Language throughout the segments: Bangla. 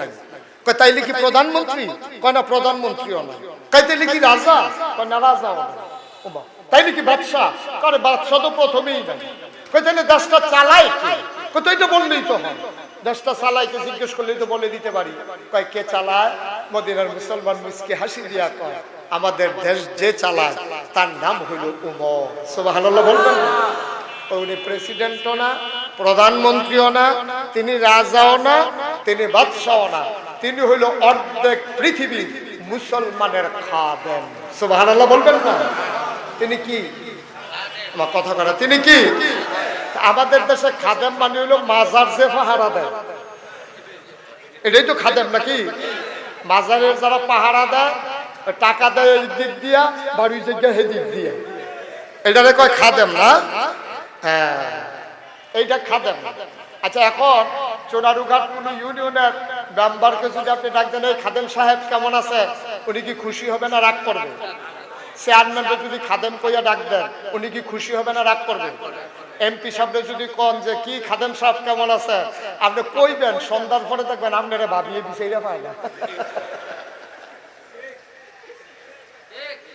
নাই কয় তাইলে কি প্রধানমন্ত্রী? কয়, না, প্রধানমন্ত্রীও না। কয় তাইলে কি রাজা? কয়, না, রাজাও না। তাইলে কি বাদশাহ? করে বাদশাহ তো প্রথমেই নাই কয়, তাইলে দেশটা চালায় কে? কয় তো এটা বললেই তো হয়। দেশটা চালায় কে জিজ্ঞেস করলেই তো বলে দিতে পারি। কয়, কে চালায়? মদিনার মুসলমান মুসকে হাসি দিয়া কয়, আমাদের দেশ যে চালায়, তার নাম হইল উমর। সুবহানাল্লাহ বলবেন উনি প্রেসিডেন্টও না? প্রধানমন্ত্রীও না, তিনি রাজাও না, তিনি বাদশাও না। তিনি হইল অর্ধেক পৃথিবী মুসলমানের খাদেন সুবহানাল্লাহ বলবেন না। তিনি কি? আমার কথা করা তিনি কি? আমাদের দেশে খাদেম মানে হইল মাজার যে পাহারা দেয়। এটাই তো খাদেম নাকি? মাজারের যারা পাহারা দেয়, টাকা দেয় এই দিক দিয়া বাড়ি জায়গা হেদিক দিয়ে। এটারে কয় খাদেম না? হ্যাঁ। এইটা খাদেম। আচ্ছা এখন চোনারুঘাট ইউনিয়নের মেম্বারকে যদি আপনি ডাক দেন, এই খাদেম সাহেব কেমন আছে? উনি কি খুশি হবে না রাগ করবে? চেয়ারম্যানকে যদি খাদেম কইয়া ডাক দেন, উনি কি খুশি হবে না রাগ করবে? এমপি সাহেবরে যদি কন যে, কি খাদেম সাহেব কেমন আছে? আপনি কইবেন, সন্ধ্যার পরে দেখবেন আপনারা ভাবিয়ে বিষয়টা পায় না।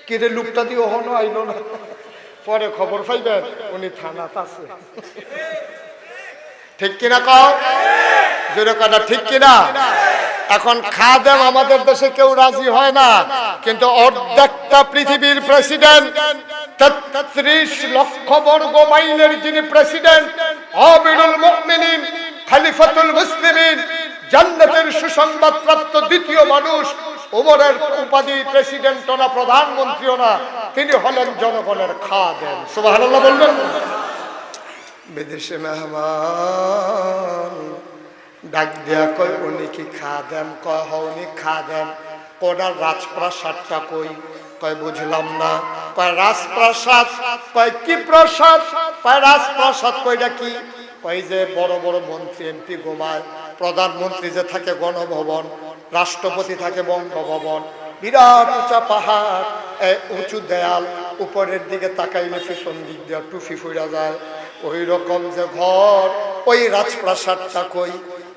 কিরে লুকটা দিয়ে ওহনো আইলো না? পরে খবর পাইবেন, উনি থানাত আছে। ঠিক কিনা কও? জোরে কথা ঠিক কিনা? এখন খাদেম আমাদের দেশে কেউ রাজি হয় না, কিন্তু অর্ধেকটা পৃথিবীর প্রেসিডেন্ট, তেত্রিশ লক্ষ বর্গ মাইলের যিনি প্রেসিডেন্ট, আমিরুল মুমিনিন, খলিফাতুল মুসলিমিন, জান্নাতের সুসংবাদ প্রাপ্ত দ্বিতীয় মানুষ, ওমরের উপাধি প্রেসিডেন্ট না, প্রধানমন্ত্রীও না, তিনি হলেন জনগণের খাদেম। সুবহানাল্লাহ বলবেন? বিদেশে মেহমান। ডাক দেয়া কই উনি কি খাদেম? কয় হ উনি খাদেম। কোনার রাজপ্রাসাদটা কই? কয়, বুঝলাম না। কয়, রাজপ্রাসাদ? কয়, কি প্রসাদ? কয়, রাজপ্রাসাদ কইটা কি? কয় যে বড় বড় মন্ত্রী, এমপি ঘুমায় প্রধানমন্ত্রী যে থাকে গণভবন, রাষ্ট্রপতি থাকে বঙ্গভবন, বিরাট উঁচা পাহাড় উঁচু দেয়াল, উপরের দিকে তাকাইলে পিছন দিক দিয়ে টুফি ফুরা যায়। ওই রকম যে ঘর ওই রাজপ্রাসাদটা কই?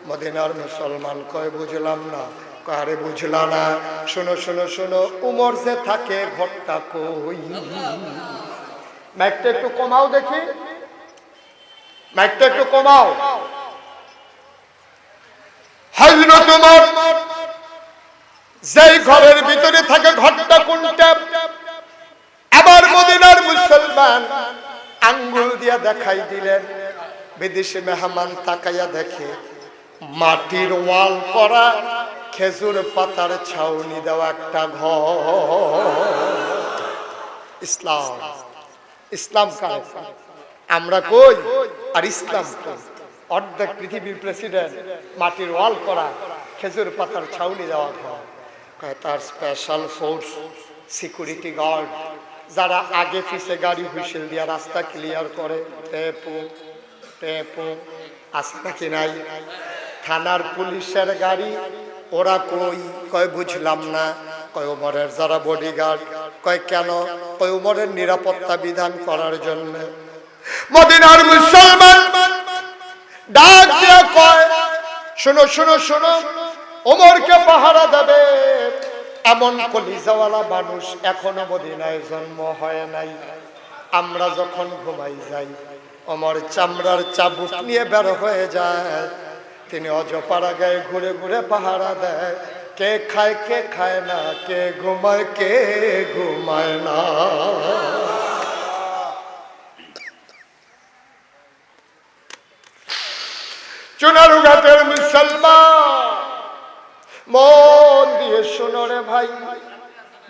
মদিনার মুসলমান কয় বুঝলাম না। কয়, আরে বুঝলা না। শোনো শোনো শোনো উমর যে থাকে ঘরটা কই? ম্যাকটা একটু কমাও দেখি। ম্যাকটা একটু কমাও। হজরত উমর যেই ঘরের ভিতরে থাকে ঘরটা কোনটা? আবার মদিনার মুসলমান আঙ্গুল দিয়া দেখাই দিলেন। বিদেশি মেহমান তাকাইয়া দেখে, মাটির ওয়াল করা, খেজুর পাতার ছাউনি দেওয়া একটা ঘর। ইসলাম। ইসলাম আমরা কই? আর ইসলাম অর্ধেক পৃথিবীর প্রেসিডেন্ট মাটির ওয়াল করা, খেজুর পাতার ছাউনি দেওয়া ঘর। তার স্পেশাল ফোর্স সিকিউরিটি গার্ড যারা আগে পিছে গাড়ি হুইসেল দিয়া রাস্তা ক্লিয়ার করে টেপু টেপু আছে নাকি নাই? থানার পুলিশের গাড়ি, ওরা কই? কয় বুঝলাম না। কয় উমরের যারা বডিগার্ড কয় কেন? কয় উমরের নিরাপত্তা বিধান করার জন্য। মদিনার মুসলমান ডাক দিয়ে কয়, শোনো শোনো শোনো ওমরকে পাহারা দেবে। এমন কলিজাওয়ালা মানুষ এখনও মদিনায় জন্ম হয় নাই। আমরা যখন ঘুমাই যাই, অমর চামড়ার চাবুক নিয়ে বের হয়ে যায়। তিনি অজপাড়া গায়ে ঘুরে ঘুরে পাহারা দেয়। কে খায় কে খায় না, কে ঘুমায় কে ঘুমায় না। চুনারুঘাটের মুসলমান মন দিয়ে শোনো রে ভাই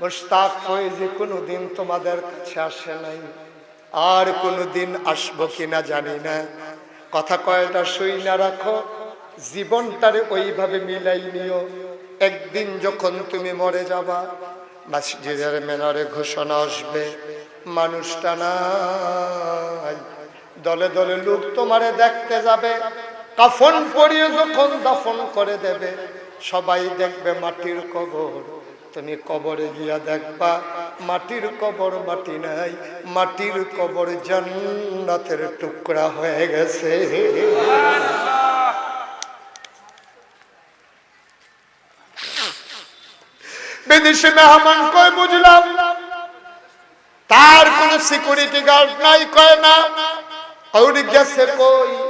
মুস্তাক ফয়েজি কোনোদিন তোমাদের কাছে আসে নাই। আর কোনোদিন আসব কিনা জানি না। কথা কয়টা সই না রাখো, জীবনটারে ওইভাবে মিলাই নিও। একদিন যখন তুমি মরে যাবা, মসজিদের মেনরে ঘোষণা আসবে, মানুষটা নাই। দলে দলে লোক তোমারে দেখতে যাবে, কাফন পরিয়ে যখন দাফন করে দেবে সবাই দেখবে মাটির কবর। তুমি কবরে গিয়া দেখবা, মাটির কবর মাটি নাই, মাটির কবর জান্নাতের টুকরা হয়ে গেছে। বিদেশি মেহমান কই বুঝলাম? তার কোন সিকিউরিটি গার্ড নাই, কয় না? গেছে কই?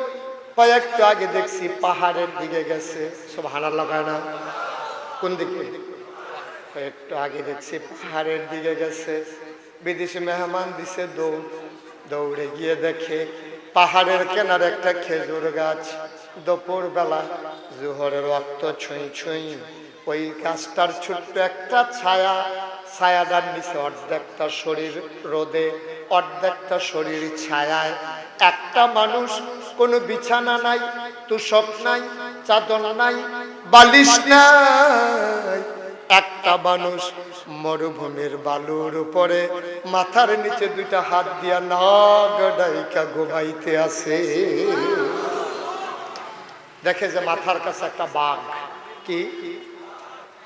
কয় একটু আগে দেখছি, পাহাড়ের দিকে গেছে। সব হানার লাগায় না? কোন দিকে? কয় একটু আগে দেখছি, পাহাড়ের দিকে গেছে। বিদেশি মেহমান দিছে দৌড়। দৌড়ে গিয়ে দেখে পাহাড়ের কেনার একটা খেজুর গাছ। দুপুর বেলা জোহরের রক্ত ছুঁই ছুঁই ওই গাছটার ছোট্ট একটা ছায়া, ছায়াটার নিচে অর্ধেকটা শরীর রোদে, অর্ধেকটা শরীর ছায়ায়। একটা মানুষ কোনো বিছানা নাই, তুষক নাই, চাদর নাই, বালিশ নাই। একটা মানুষ মরুভূমির বালুর উপরে মাথার নিচে দুইটা হাত দিয়া নাগ ডাইকা ঘুমাইতে আছে। দেখে যে মাথার কাছে একটা বাঘ। কি?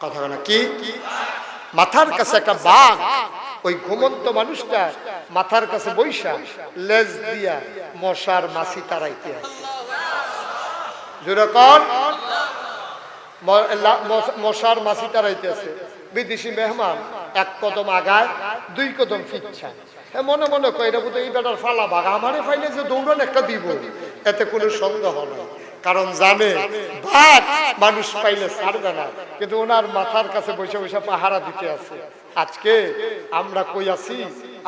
কথা না, কি? মাথার কাছে একটা বাঘ। ওই ঘুমন্ত মানুষটা মাথার কাছে বৈশা লেজ দিয়া মশার মাছি তারাইতে আছে যেরকম মশার মাছি তারাইতে আছে বিদেশি মেহমান, এক কদম আগায়, দুই কদম ফিচ্ছা। হ্যাঁ মনে মনে কয়, এটা বোধহয় এই বেটার ফালা বাঘ, আমারে ফাইলে যে দৌড়ান একটা দিব। এতে কোনো সন্দেহ নাই। কারণ জানে বাঘ মানুষ পাইলে ছাড়বে না। কিন্তু ওনার মাথার কাছে বসে বসে পাহারা দিতে আছে। আজকে আমরা কই আছি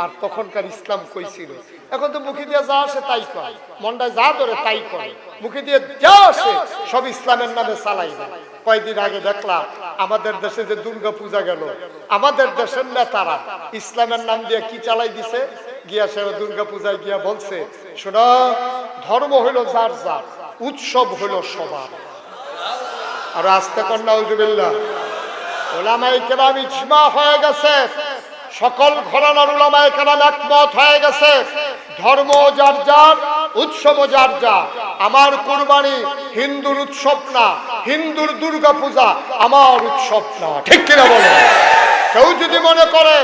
আর তখনকার ইসলাম কই ছিল? এখন তো মুখে দিয়ে যা আসে তাই কয়। মনটায় যা ধরে তাই করে মুখে দিয়ে যা আসে, সব ইসলামের নামে চালাই না কয়েকদিন আগে দেখলাম, আমাদের দেশে যে দুর্গা পূজা গেল, আমাদের দেশের নেতারা ইসলামের নাম দিয়ে কি চালাই দিছে? গিয়া সে দুর্গা পূজায় গিয়া বলছে, শোনো, ধর্ম হইল যার যার উৎসব হইল সবার। আর আস্তে কন্যা হয়ে গেছে। সকল ঘরানার ওলামাই কেরাম একমত হয়ে গেছে। ধর্ম যার যার, উৎসব যার যার। আমার কুরবানি হিন্দুর উৎসব না, হিন্দুর দুর্গা পূজা আমার উৎসব না। ঠিক কিনা বলো কেউ যদি মনে করে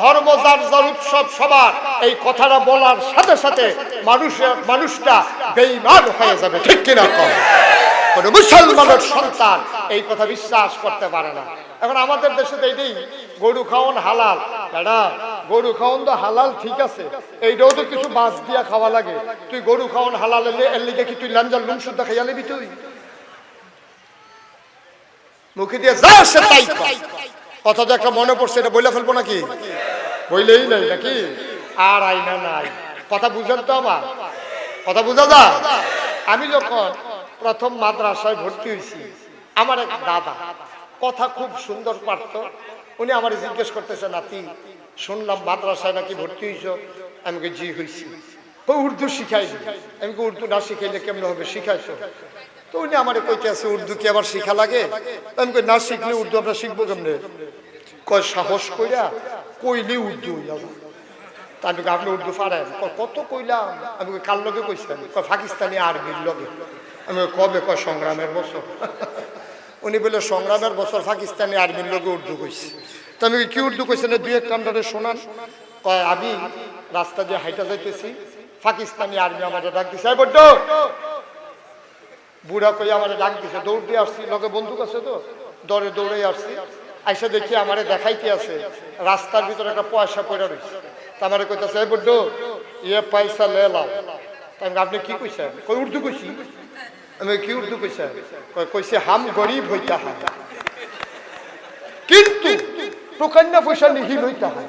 ধর্ম, যার যার উৎসব সবার, এই কথাটা বলার সাথে সাথে মানুষের মানুষটা বেইমান হয়ে যাবে, ঠিক কিনা কোন মুসলমানের সন্তান এই কথা বিশ্বাস করতে পারে না। এখন আমাদের দেশে তো এইটাই গরু খাওয়ান হালাল। দাদা গরু খাওয়ান তো হালাল, ঠিক আছে। এইটাও তো কিছু বাস দিয়া খাওয়া লাগে। তুই গরু খাওয়ান হালাল এর লিগে কি তুই লাঞ্জাল লুম শুদ্ধ খাইয়া নিবি তুই? মুখে দিয়ে যা সে তাই। কথা তো একটা মনে পড়ছে, এটা বইলে ফেলব নাকি? বইলেই নাই নাকি? আর আইনা নাই। কথা বুঝেন তো আমার। কথা বুঝা যা আমি যখন প্রথম মাদ্রাসায় ভর্তি হয়েছি, আমার এক দাদা, কথা খুব সুন্দর পারত। উনি আমার জিজ্ঞেস করতেছে, নাতি, শুনলাম মাদ্রাসায় নাকি ভর্তি হয়েছ? আমি জি, হয়েছি। ও উর্দু শিখাই আমি উর্দু না শিখাইলে কেমন হবে? শিখাইছো? তো উনি আমার কইতে আছে উর্দু কি আবার শিখা লাগে? আমি কই, না শিখলে উর্দু আমরা শিখব কেমনে? কয়, সাহস কইরা কইলে উর্দু হইয়া যায়। তা আমি আপনি উর্দু পারেন? কত কইলাম? আমি কার লগে কইছেন? কয়, পাকিস্তানি আর্মির লগে। আমি কবে? কয়, সংগ্রামের বছর। উনি বলে সংগ্রামের বছর পাকিস্তানি আর্মির লগে উর্দু কইছে। তো আমি কি উর্দু কইছেন? দুই একটা আমরা শোনান। কয়, আমি রাস্তা দিয়ে হাইটা যাইতেছি, পাকিস্তানি আর্মি আমাদের ডাক দিছে। "এই বড্ড! বুড়া কই আমার ডাক দিছে দৌড় দিয়ে আসছি লগে বন্দুক আছে তো দৌড়ে দৌড়ে আসছি। আইসা দেখি আমারে দেখাইতে আছে রাস্তার ভিতরে একটা পয়সা পড়ে রয়েছে তা আমারে কইতাছে এই বড্ড ইয়ে পয়সা লে লাও। তা আমি, আপনি কি কইছেন? কই উর্দু কইছি? আমি কি উর্দু কইছেন? কই কইছে হাম গরিব হইতা হয়। কিন্তু প্রকান্না পয়সা নিহিল হইতা হয়।